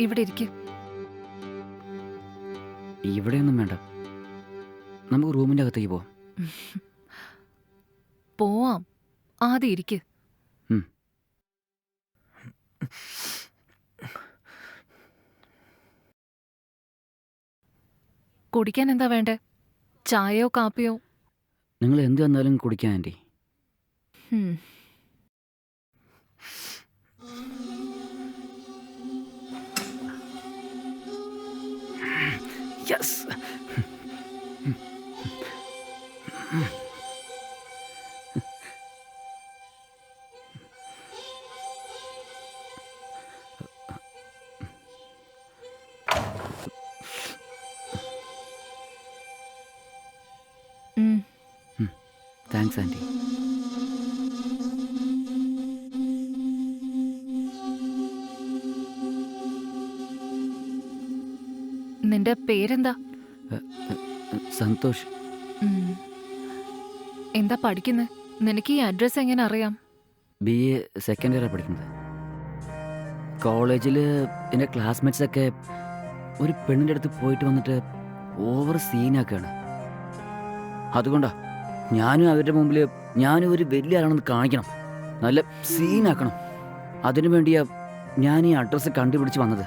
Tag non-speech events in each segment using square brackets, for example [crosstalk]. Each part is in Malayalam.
ഇവിടെ ഇരിക്ക്. ഇവിടെയൊന്നും വേണ്ട. നമുക്ക് റൂമിന്റെ അകത്തേക്ക് പോവാം. പോവാം. ആദ്യം ഇരിക്ക്. കുടിക്കാൻ എന്താ വേണ്ടേ? ചായയോ കാപ്പിയോ? നിങ്ങൾ എന്ത് വന്നാലും കുടിക്കാൻ aunty. yes. Mm. Hmm. Thanks, Andy. നിന്റെ പേരെന്താ? സന്തോഷ്. എന്താ പഠിക്കുന്നത് നിനക്ക് ഈ അഡ്രസ് എങ്ങനെ അറിയാം? ബി എ സെക്കൻഡ് ഇയറാണ് പഠിക്കുന്നത്. കോളേജിൽ എന്റെ ക്ലാസ്മേറ്റ്സ് ഒക്കെ ഒരു പെണ്ണിന്റെ അടുത്ത് പോയിട്ട് വന്നിട്ട് ഓവർ സീനാക്കുകയാണ് അതുകൊണ്ടാ ഞാനും അവരുടെ മുമ്പിൽ ഞാനും ഒരു വലിയ ആളാണെന്ന് കാണിക്കണം. നല്ല സീനാക്കണം അതിനു വേണ്ടിയാ ഞാൻ ഈ അഡ്രസ്സ് കണ്ടുപിടിച്ച് വന്നത്.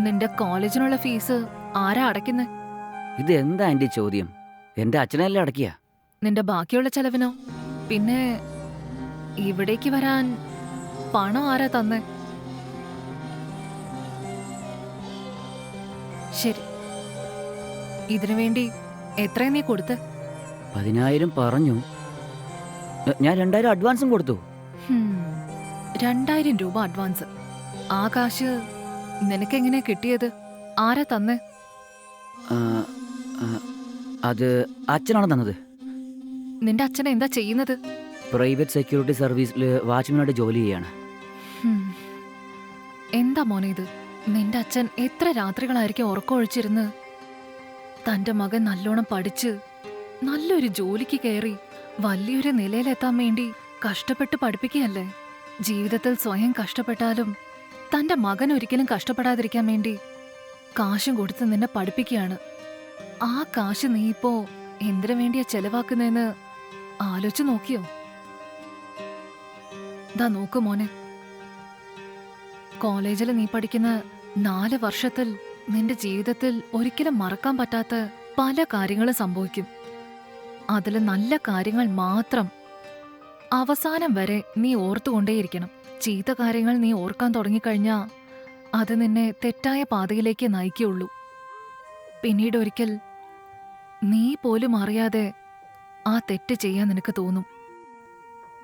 നിന്റെ കോളേജിനുള്ള ഫീസ് ആരാ അടയ്ക്കുന്നത് ഇത് എന്താ എന്റെ ചോദ്യം? എന്റെ അച്ഛനല്ലേ അടക്കിയ നിന്റെ ബാക്കിയുള്ള ചെലവിനോ? പിന്നെ ഇവിടേക്ക് വരാൻ പണം ആരാ തന്ന്? ശരി. ഇതിനു വേണ്ടി എത്രയും നീ കൊടുത്ത്? പതിനായിരം പറഞ്ഞു. ഞാൻ രണ്ടായിരം അഡ്വാൻസും കൊടുത്തു. രണ്ടായിരം രൂപ അഡ്വാൻസ് ആകാശ് കാശ് നിനക്കെങ്ങനെ കിട്ടിയത്? ആരാ തന്നെ? അത് അച്ഛനാണ് തന്നത്? നിന്റെ അച്ഛൻ എന്താ ചെയ്യുന്നത്? പ്രൈവറ്റ് സെക്യൂരിറ്റി സർവീസിൽ വാച്ച്മാനായിട്ട് ജോലി ചെയ്യാണ്. എന്താ മോനെ ഇത്? നിന്റെ അച്ഛൻ എത്ര രാത്രികളായിരിക്കും ഉറക്കമൊഴിച്ചിരുന്ന് തന്റെ മകൻ നല്ലോണം പഠിച്ച് നല്ലൊരു ജോലിക്ക് കയറി വലിയൊരു നിലയിലെത്താൻ വേണ്ടി കഷ്ടപ്പെട്ട് പഠിപ്പിക്കുകയല്ലേ? ജീവിതത്തിൽ സ്വയം കഷ്ടപ്പെട്ടാലും തന്റെ മകൻ ഒരിക്കലും കഷ്ടപ്പെടാതിരിക്കാൻ വേണ്ടി കാശും കൊടുത്ത് നിന്നെ പഠിപ്പിക്കുകയാണ്. ആ കാശ് നീ ഇപ്പോ എന്തിനു വേണ്ടിയാ ചെലവാക്കുന്നതെന്ന് ആലോചിച്ച് നോക്കിയോ? ദാ നോക്ക് മോനെ. കോളേജിൽ നീ പഠിക്കുന്ന നാല് വർഷത്തിൽ നിന്റെ ജീവിതത്തിൽ ഒരിക്കലും മറക്കാൻ പറ്റാത്ത പല കാര്യങ്ങളും സംഭവിക്കും. അതിൽ നല്ല കാര്യങ്ങൾ മാത്രം അവസാനം വരെ നീ ഓർത്തുകൊണ്ടേയിരിക്കണം. ചീത്ത കാര്യങ്ങൾ നീ ഓർക്കാൻ തുടങ്ങിക്കഴിഞ്ഞാ അത് നിന്നെ തെറ്റായ പാതയിലേക്ക് നയിക്കുള്ളൂ പിന്നീട് ഒരിക്കൽ നീ പോലും അറിയാതെ ആ തെറ്റ് ചെയ്യാൻ നിനക്ക് തോന്നും.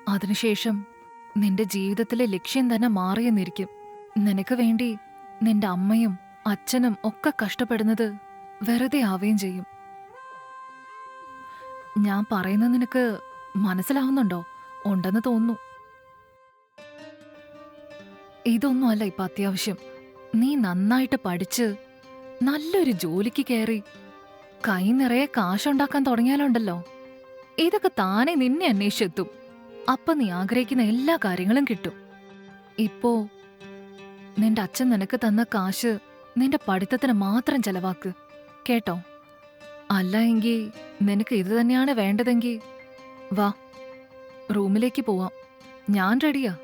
അതിനുശേഷം നിന്റെ ജീവിതത്തിലെ ലക്ഷ്യം തന്നെ മാറിയെന്നിരിക്കും. നിനക്ക് വേണ്ടി നിന്റെ അമ്മയും അച്ഛനും ഒക്കെ കഷ്ടപ്പെടുന്നത് വെറുതെ ആവുകയും ചെയ്യും. ഞാൻ പറയുന്നത് നിനക്ക് മനസ്സിലാവുന്നുണ്ടോ? ഉണ്ടെന്ന് തോന്നുന്നു. ഇതൊന്നും അല്ല ഇപ്പൊ അത്യാവശ്യം. നീ നന്നായിട്ട് പഠിച്ച് നല്ലൊരു ജോലിക്ക് കയറി കൈ നിറയെ കാശുണ്ടാക്കാൻ തുടങ്ങിയാലുണ്ടല്ലോ. ഇതൊക്കെ താനെ നിന്നെ അന്വേഷിച്ചെത്തും. അപ്പൊ നീ ആഗ്രഹിക്കുന്ന എല്ലാ കാര്യങ്ങളും കിട്ടും. ഇപ്പോ നിന്റെ അച്ഛൻ നിനക്ക് തന്ന കാശ് നിന്റെ പഠിത്തത്തിന് മാത്രം ചെലവാക്ക്. കേട്ടോ? അല്ല എങ്കിൽ നിനക്ക് ഇത് തന്നെയാണ് വേണ്ടതെങ്കിൽ വാ റൂമിലേക്ക് പോവാം. ഞാൻ റെഡിയാ.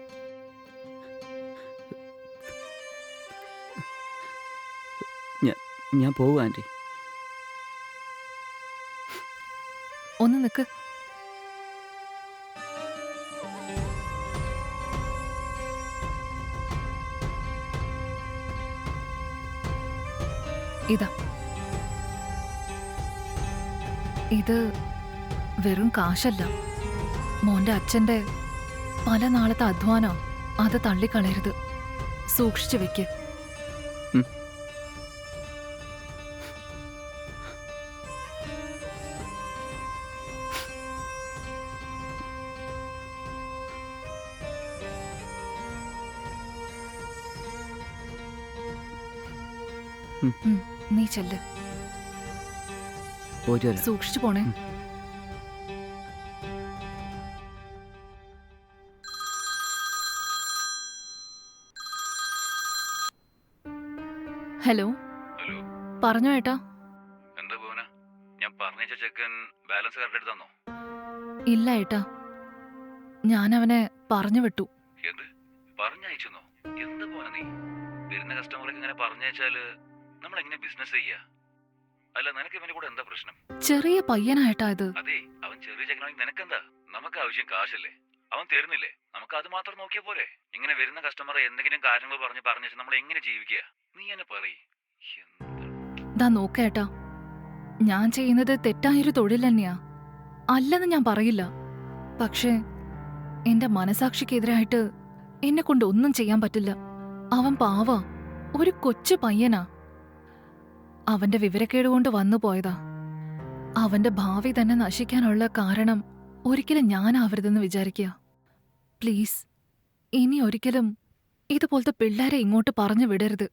ഞാൻ പോവും ആന്റി. ഒന്ന് നിൽക്ക് ഇതാ. ഇത് വെറും കാശല്ല. മോന്റെ അച്ഛന്റെ പല നാളത്തെ അധ്വാനം അത് തള്ളിക്കളയരുത്. സൂക്ഷിച്ചു വെക്ക്. നീ ചെല്ല്. സൂക്ഷിച്ചു പോണേ. ഹലോ. ഹലോ. പറഞ്ഞോ ഏട്ടാ. എന്താ ഭുവന? ഞാൻ പറഞ്ഞ ചെക്കൻ ബാലൻസ് കറക്റ്റ് എടുത്ത് തന്നോ? ഇല്ല ഏട്ടാ. ഞാൻ അവനെ പറഞ്ഞു വിട്ടു. എന്ത്? പറഞ്ഞയച്ചെന്നോ? എന്താ പോന നീ? വരുന്ന കസ്റ്റമർക്ക് ഇങ്ങനെ പറഞ്ഞയച്ചാൽ നമ്മൾ എങ്ങനെ ബിസിനസ് ചെയ്യാ? അല്ല നിനക്ക് ഇവന്റെ കൂടെ എന്താ പ്രശ്നം? ചെറിയ പയ്യനായിട്ടാ ഇത്. അതെ അവൻ ചെറിയ ചെക്കനാണെങ്കിൽ നിനക്കെന്താ? നമുക്ക് ആവശ്യം കാശല്ലേ? അവൻ തരുന്നില്ലേ? നമുക്ക് അത് മാത്രം നോക്കിയാ പോരെ. ഇങ്ങനെ വരുന്ന കസ്റ്റമറെ എന്തെങ്കിലും കാര്യങ്ങൾ പറഞ്ഞ് പറഞ്ഞു നമ്മൾ എങ്ങനെ ജീവിക്കുക നീ എന്നെ പറയ്. ദാ നോക്കേട്ടാ ഞാൻ ചെയ്യുന്നത് തെറ്റായൊരു തൊഴിൽ തന്നെയാ. അല്ലെന്ന് ഞാൻ പറയില്ല. പക്ഷേ എന്റെ മനസാക്ഷിക്കെതിരായിട്ട് എന്നെ കൊണ്ട് ഒന്നും ചെയ്യാൻ പറ്റില്ല. അവൻ പാവ. ഒരു കൊച്ചു പയ്യനാ. അവന്റെ വിവരക്കേട് കൊണ്ട് വന്നു പോയതാ. അവന്റെ ഭാവി തന്നെ നശിക്കാനുള്ള കാരണം ഒരിക്കലും ഞാനാവരുതെന്ന് വിചാരിക്കുക. പ്ലീസ് ഇനി ഒരിക്കലും ഇതുപോലത്തെ പിള്ളേരെ ഇങ്ങോട്ട് പറഞ്ഞു വിടരുത്.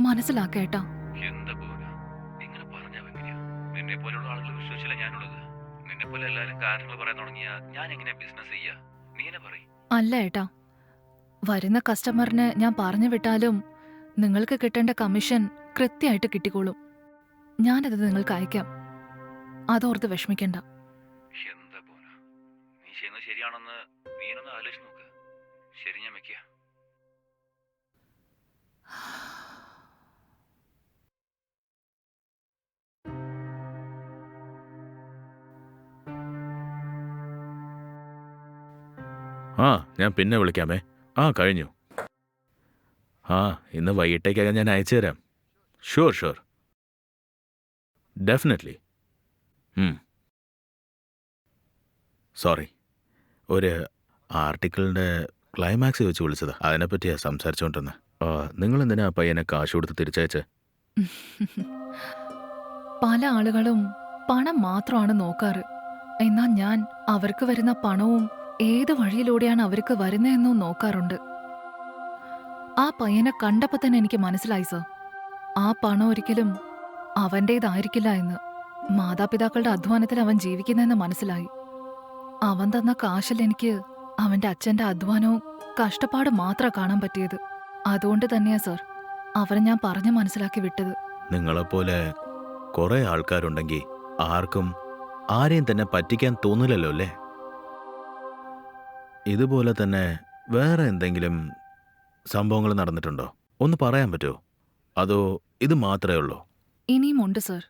മനസ്സിലാക്കേട്ടാ. നിന്നെ ആളുകൾ വിശ്വസിച്ചില്ല ഞാനുള്ളത്. നിന്നെ പോലെ എല്ലാവരും പറയാൻ തുടങ്ങിയാ ഞാൻ ബിസിനസ് ചെയ്യാ? നീ എന്നെ പറയ്. അല്ല ഏട്ടാ. വരുന്ന കസ്റ്റമറിന് ഞാൻ പറഞ്ഞു വിട്ടാലും നിങ്ങൾക്ക് കിട്ടേണ്ട കമ്മീഷൻ കൃത്യമായിട്ട് കിട്ടിക്കോളും. ഞാനത് നിങ്ങൾക്ക് അയക്കാം. അതോർത്ത് വിഷമിക്കണ്ട. എന്താ പോന നീ ചെയ്യുന്നത് ശരിയാണെന്ന് നീ എന്നൊന്ന് ആലോചിച്ച് നോക്ക്. ശരി ഞാൻ വെക്കുക ആ ഞാൻ പിന്നെ വിളിക്കാമേ. ആ കഴിഞ്ഞു. ആ ഇന്ന് വൈകിട്ടേക്കകം ഞാൻ അയച്ചു തരാം ഷുവർ ഷുവർ ഡെഫിനറ്റ്ലി സോറി ഒരു ആർട്ടിക്കിളിന്റെ ക്ലൈമാക്സ് വെച്ച് വിളിച്ചത്. അതിനെപ്പറ്റിയാണ് സംസാരിച്ചുകൊണ്ടിരുന്നത് ആ നിങ്ങൾ എന്തിനാ ആ പയ്യനെ കാശ് കൊടുത്ത് തിരിച്ചയച്ച്? [laughs] പല ആളുകളും പണം മാത്രമാണ് നോക്കാറ്. എന്നാൽ ഞാൻ അവർക്ക് വരുന്ന പണവും ഏത് വഴിയിലൂടെയാണ് അവർക്ക് വരുന്നതെന്നും നോക്കാറുണ്ട്. ആ പയ്യനെ കണ്ടപ്പോ തന്നെ എനിക്ക് മനസ്സിലായി സർ. ആ പണം ഒരിക്കലും അവന്റേതായിരിക്കില്ല എന്ന് മാതാപിതാക്കളുടെ അധ്വാനത്തിൽ അവൻ ജീവിക്കുന്നതെന്ന് മനസ്സിലായി. അവൻ തന്ന കാശിൽ എനിക്ക് അവന്റെ അച്ഛന്റെ അധ്വാനവും കഷ്ടപ്പാടും മാത്രം കാണാൻ പറ്റിയത്. അതുകൊണ്ട് തന്നെയാ സർ അവരെ ഞാൻ പറഞ്ഞു മനസ്സിലാക്കി വിട്ടത്. നിങ്ങളെപ്പോലെ കുറെ ആൾക്കാരുണ്ടെങ്കിൽ ആർക്കും ആരെയും തന്നെ പറ്റിക്കാൻ തോന്നില്ലല്ലോ അല്ലേ? ഇതുപോലെ തന്നെ വേറെ എന്തെങ്കിലും സംഭവങ്ങൾ നടന്നിട്ടുണ്ടോ? ഒന്ന് പറയാൻ പറ്റുമോ അതോ ഇത് മാത്രമേ ഉള്ളൂ? ഇനിയും ഉണ്ട് സർ.